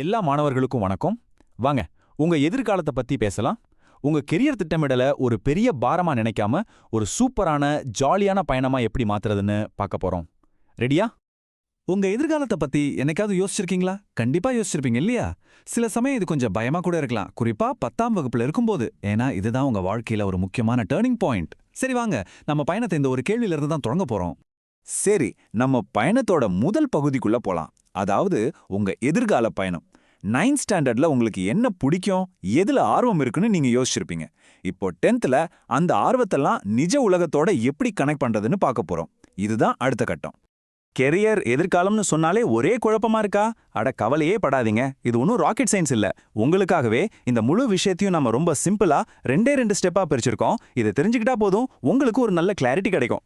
எல்லா மாணவர்களுக்கும் வணக்கம். வாங்க உங்க எதிர்காலத்தை பத்தி பேசலாம். உங்க கெரியர் திட்டமிடல ஒரு பெரிய பாரமா நினைக்காம ஒரு சூப்பரான ஜாலியான பயணமா எப்படி மாத்துறதுன்னு பார்க்க போறோம். ரெடியா உங்க எதிர்காலத்தை பத்தி என்னைக்காவது யோசிச்சிருக்கீங்களா? கண்டிப்பா யோசிச்சிருப்பீங்க இல்லையா? சில சமயம் இது கொஞ்சம் பயமா கூட இருக்கலாம். குறிப்பா பத்தாம் வகுப்புல இருக்கும்போது. ஏன்னா இதுதான் உங்க வாழ்க்கையில ஒரு முக்கியமான டேர்னிங் பாயிண்ட் சரி வாங்க. நம்ம பயணத்தை இந்த ஒரு கேள்வியில இருந்து தான் தொடங்க போறோம். சரி நம்ம பயணத்தோட முதல் பகுதிக்குள்ள போலாம். அதாவது உங்க எதிர்கால பயணம். நைன்த் ஸ்டாண்டர்ட்ல உங்களுக்கு என்ன பிடிக்கும் எதுல ஆர்வம் இருக்குன்னு நீங்க யோசிச்சிருப்பீங்க. இப்போ டென்த்தில் அந்த ஆர்வத்தெல்லாம் நிஜ உலகத்தோட எப்படி கனெக்ட் பண்றதுன்னு பார்க்க போகிறோம் இதுதான் அடுத்த கட்டம். கெரியர் எதிர்காலம்னு சொன்னாலே ஒரே குழப்பமா இருக்கா? அட கவலையே படாதீங்க. இது ஒன்றும் ராக்கெட் சயின்ஸ் இல்ல. உங்களுக்காகவே இந்த முழு விஷயத்தையும் நம்ம ரொம்ப சிம்பிளா ரெண்டே ரெண்டு ஸ்டெப்பா பிரிச்சிருக்கோம். இதை தெரிஞ்சுக்கிட்டா போதும். உங்களுக்கு ஒரு நல்ல கிளாரிட்டி கிடைக்கும்.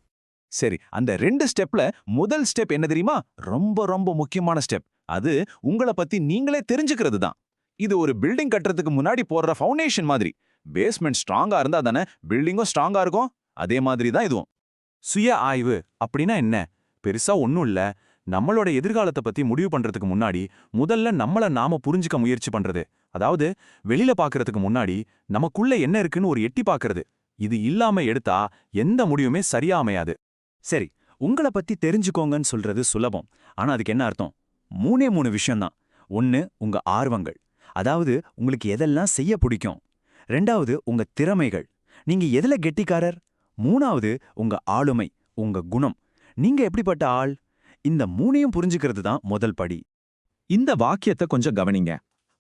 சரி அந்த ரெண்டு ஸ்டெப்ல முதல் ஸ்டெப் என்ன தெரியுமா? ரொம்ப ரொம்ப முக்கியமான ஸ்டெப். அது உங்களை பத்தி நீங்களே தெரிஞ்சுக்கிறது தான். இது ஒரு பில்டிங் கட்டுறதுக்கு முன்னாடி போடுற ஃபவுண்டேஷன் மாதிரி. பேஸ்மெண்ட் ஸ்ட்ராங்கா இருந்தா தானே பில்டிங்கும் ஸ்ட்ராங்கா இருக்கும். அதே மாதிரி தான் இதுவும். சுய ஆய்வு அப்படின்னா என்ன? பெருசா ஒன்றும் இல்ல. நம்மளோட எதிர்காலத்தை பத்தி முடிவு பண்றதுக்கு முன்னாடி முதல்ல நம்மள நாம புரிஞ்சுக்க முயற்சி பண்றது. அதாவது வெளியில பாக்குறதுக்கு முன்னாடி நமக்குள்ள என்ன இருக்குன்னு ஒரு எட்டி பாக்குறது. இது இல்லாம எடுத்தா எந்த முடிவுமே சரியா அமையாது. சரி உங்களை பத்தி தெரிஞ்சுக்கோங்கன்னு சொல்றது சுலபம். ஆனா அதுக்கு என்ன அர்த்தம்? மூணே மூணு விஷயம்தான். ஒன்னு உங்க ஆர்வங்கள். அதாவது உங்களுக்கு எதெல்லாம் செய்ய பிடிக்கும்? ரெண்டாவது உங்க திறமைகள். நீங்க எதுல கெட்டிக்காரர்? மூணாவது உங்க ஆளுமை உங்க குணம். நீங்க எப்படிப்பட்ட ஆள்? இந்த மூணையும் புரிஞ்சுக்கிறது தான் முதல் படி. இந்த வாக்கியத்தை கொஞ்சம் கவனிங்க.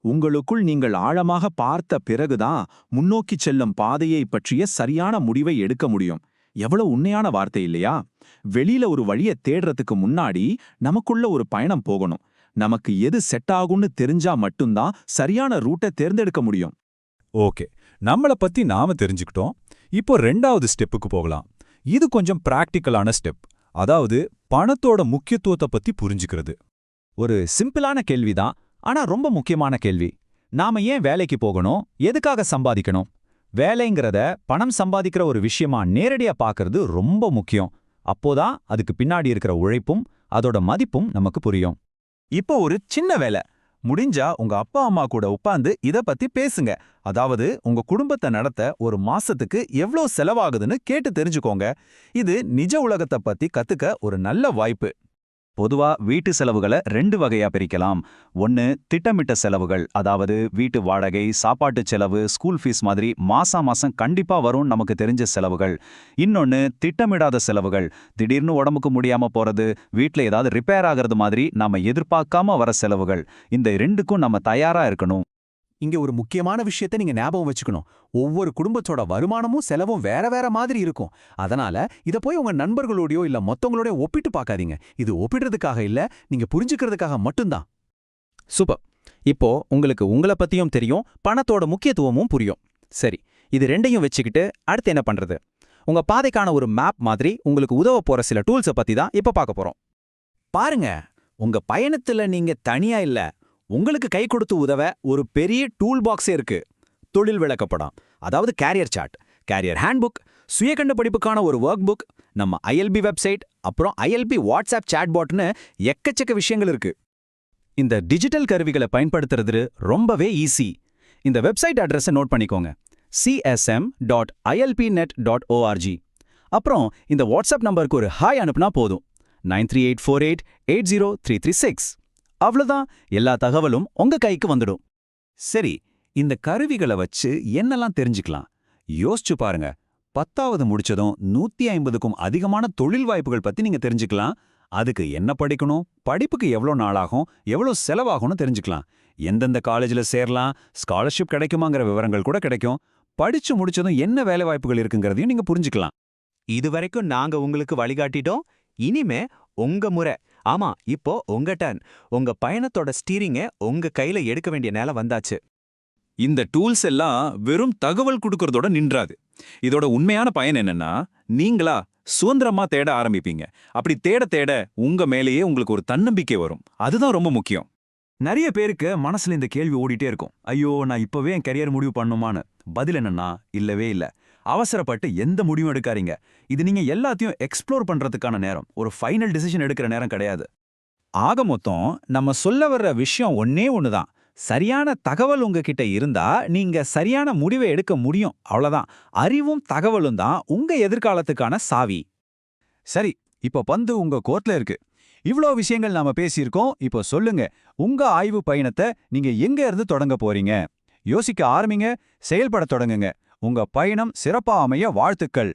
உங்களுக்குள் நீங்கள் ஆழமாக பார்த்த பிறகுதான் முன்னோக்கி செல்லும் பாதையை பற்றிய சரியான முடிவை எடுக்க முடியும். எவ்வளவு உண்மையான வார்த்தை இல்லையா? வெளியில ஒரு வழியை தேடுறதுக்கு முன்னாடி நமக்குள்ள ஒரு பயணம் போகணும். நமக்கு எது செட் ஆகும்னு தெரிஞ்சா மட்டும்தான் சரியான ரூட்டை தேர்ந்தெடுக்க முடியும். ஓகே. நம்மள பத்தி நாம தெரிஞ்சுக்கிட்டோம். இப்போ ரெண்டாவது ஸ்டெப்புக்கு போகலாம். இது கொஞ்சம் பிராக்டிக்கலான ஸ்டெப் அதாவது பணத்தோட முக்கியத்துவத்தை பத்தி புரிஞ்சுக்கிறது. ஒரு சிம்பிளான கேள்விதான் ஆனா ரொம்ப முக்கியமான கேள்வி. நாம ஏன் வேலைக்கு போகணும்? எதுக்காக சம்பாதிக்கணும்? வேலைங்கிறத பணம் சம்பாதிக்கிற ஒரு விஷயமா நேரடியா பார்க்கறது ரொம்ப முக்கியம். அப்போதான் அதுக்கு பின்னாடி இருக்கிற உழைப்பும் அதோட மதிப்பும் நமக்கு புரியும். இப்போ ஒரு சின்ன வேலை. முடிஞ்சா உங்க அப்பா அம்மா கூட உட்காந்து இத பத்தி பேசுங்க. அதாவது உங்க குடும்பத்தை நடத்த ஒரு மாசத்துக்கு எவ்ளோ செலவாகுதுன்னு கேட்டு தெரிஞ்சுக்கோங்க. இது நிஜ உலகத்தை பத்தி கத்துக்க ஒரு நல்ல வாய்ப்பு. பொதுவா வீட்டு செலவுகளை ரெண்டு வகையா பிரிக்கலாம். ஒன்னு திட்டமிட்ட செலவுகள் அதாவது வீட்டு வாடகை சாப்பாட்டு செலவு ஸ்கூல் ஃபீஸ் மாதிரி மாசா மாசம் கண்டிப்பா வரும் நமக்கு தெரிஞ்ச செலவுகள். இன்னொன்னு திட்டமிடாத செலவுகள் திடீர்னு உடம்புக்கு முடியாம போறது வீட்டுல ஏதாவது ரிப்பேர் ஆகிறது மாதிரி நாம எதிர்பார்க்காம வர செலவுகள். இந்த ரெண்டுக்கும் நம்ம தயாரா இருக்கணும். இங்க ஒரு முக்கியமான விஷயத்தை நீங்க ஞாபகம் வச்சுக்கணும். ஒவ்வொரு குடும்பத்தோட வருமானமும் செலவும் வேற வேற மாதிரி இருக்கும். அதனால இத போய் உங்க நண்பர்களோடயோ இல்ல மொத்தங்களோடய ஒப்பிட்டு பார்க்காதீங்க. இது ஒப்பிடுறதுக்காக இல்ல நீங்க புரிஞ்சுக்கிறதுக்காக மட்டும்தான். சூப்பர். இப்போ உங்களுக்கு உங்கள பத்தியும் தெரியும் பணத்தோட முக்கியத்துவமும் புரியும். சரி இது ரெண்டையும் வச்சுக்கிட்டு அடுத்து என்ன பண்றது? உங்க பாதைக்கான ஒரு மேப் மாதிரி உங்களுக்கு உதவ போற சில டூல்ஸை பத்தி தான் இப்ப பார்க்க போறோம். பாருங்க உங்க பயணத்துல நீங்க தனியா இல்ல உங்களுக்கு கை கொடுத்து உதவ ஒரு பெரிய டூல் பாக்ஸே இருக்கு. தொழில் விளக்கப்படம். அதாவது கேரியர் சார்ட் கேரியர் ஹேண்ட்புக் சுயகண்ட படிப்புக்கான ஒரு ஒர்க் புக் நம்ம ஐஎல்பி வெப்சைட் அப்புறம் ஐஎல்பி வாட்ஸ்அப் சாட்பாட்னு எக்கச்சக்க விஷயங்கள் இருக்கு. இந்த டிஜிட்டல் கருவிகளை பயன்படுத்துறது ரொம்பவே ஈஸி இந்த வெப்சைட் அட்ரஸை நோட் பண்ணிக்கோங்க. CSM dot ILP net dot ORG அப்புறம் இந்த வாட்ஸ்அப் நம்பருக்கு ஒரு ஹாய் அனுப்புனா போதும். Nine three eight four eight eight zero three three six அவ்வளோதான் எல்லா தகவலும் உங்க கைக்கு வந்துடும். சரி இந்த கருவிகளை வச்சு என்னெல்லாம் தெரிஞ்சுக்கலாம்? யோசிச்சு பாருங்க. பத்தாவது முடிச்சதும் நூத்தி ஐம்பதுக்கும் அதிகமான தொழில் வாய்ப்புகள் பத்தி நீங்க தெரிஞ்சுக்கலாம். அதுக்கு என்ன படிக்கணும்? படிப்புக்கு எவ்வளோ நாளாகும்? எவ்வளோ செலவாகும்னு தெரிஞ்சுக்கலாம். எந்தெந்த காலேஜில் சேரலாம்? ஸ்காலர்ஷிப் கிடைக்குமாங்கிற விவரங்கள் கூட கிடைக்கும். படிச்சு முடிச்சதும் என்ன வேலை வாய்ப்புகள் இருக்குங்கிறதையும் நீங்க புரிஞ்சுக்கலாம். இதுவரைக்கும் நாங்க உங்களுக்கு வழிகாட்டிட்டோம். இனிமே உங்க முறை. ஆமா இப்போ உங்க டர்ன் உங்க பயணத்தோட ஸ்டீரிங்க உங்க கையில எடுக்க வேண்டிய நேரம் வந்தாச்சு. இந்த டூல்ஸ் எல்லாம் வெறும் தகவல் கொடுக்கறதோட நின்றாது. இதோட உண்மையான பயன் என்னன்னா நீங்களா சுதந்திரமா தேட ஆரம்பிப்பீங்க. அப்படி தேட தேட உங்க மேலேயே உங்களுக்கு ஒரு தன்னம்பிக்கை வரும். அதுதான் ரொம்ப முக்கியம். நிறைய பேருக்கு மனசுல இந்த கேள்வி ஓடிட்டே இருக்கும். ஐயோ நான் இப்பவே என் கரியர் முடிவு பண்ணுமான்னு பதில் என்னன்னா இல்லவே இல்ல. அவசரப்பட்டு எந்த முடிவும் எடுக்காதீங்க. இது நீங்க எல்லாத்தையும் எக்ஸ்ப்ளோர் பண்றதுக்கான நேரம். ஒரு ஃபைனல் டிசிஷன் எடுக்கிற நேரம் கிடையாது. ஆக மொத்தம் நம்ம சொல்ல வர்ற விஷயம் ஒன்னே ஒண்ணுதான். சரியான தகவல் உங்ககிட்ட இருந்தா நீங்க சரியான முடிவை எடுக்க முடியும். அவ்வளவுதான். அறிவும் தகவலும் தான் உங்க எதிர்காலத்துக்கான சாவி. சரி இப்போ பந்து உங்க கோர்ட்ல இருக்கு. இவ்ளோ விஷயங்கள் நாம பேசியிருக்கோம். இப்போ சொல்லுங்க உங்க ஆய்வு பயணத்தை நீங்க எங்க இருந்து தொடங்க போறீங்க? யோசிக்க ஆரம்பிங்க செயல்பட தொடங்குங்க. உங்க பயணம் சிறப்பா அமைய வாழ்த்துக்கள்.